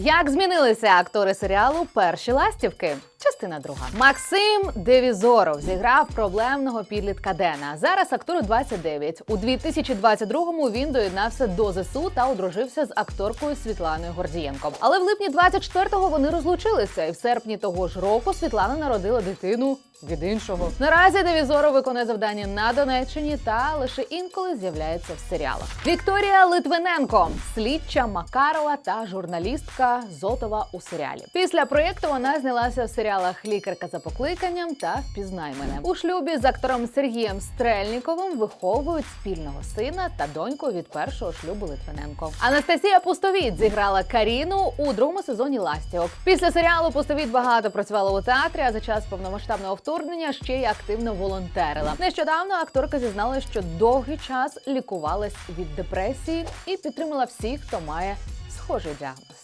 Як змінилися актори серіалу Перші ластівки? Частина друга. Максим Девізоров зіграв проблемного підлітка Дена. Зараз актору 29. У 2022-му він доєднався до ЗСУ та одружився з акторкою Світланою Гордієнко. Але в липні 24-го вони розлучилися, і в серпні того ж року Світлана народила дитину від іншого. Наразі Девізоров виконує завдання на Донеччині та лише інколи з'являється в серіалах. Вікторія Литвиненко, слідча Макарова та журналістка Зотова у серіалі. Після проєкту вона знялася в серіалах Лікарка за покликанням та Впізнай мене у шлюбі з актором Сергієм Стрельніковим виховують спільного сина та доньку від першого шлюбу Литвиненко. Анастасія Пустовіт зіграла Каріну у другому сезоні Ластівок. Після серіалу Пустовіт багато працювала у театрі, а за час повномасштабного вторгнення ще й активно волонтерила. Нещодавно акторка зізналася, що довгий час лікувалась від депресії і підтримала всіх, хто має схожий діагноз.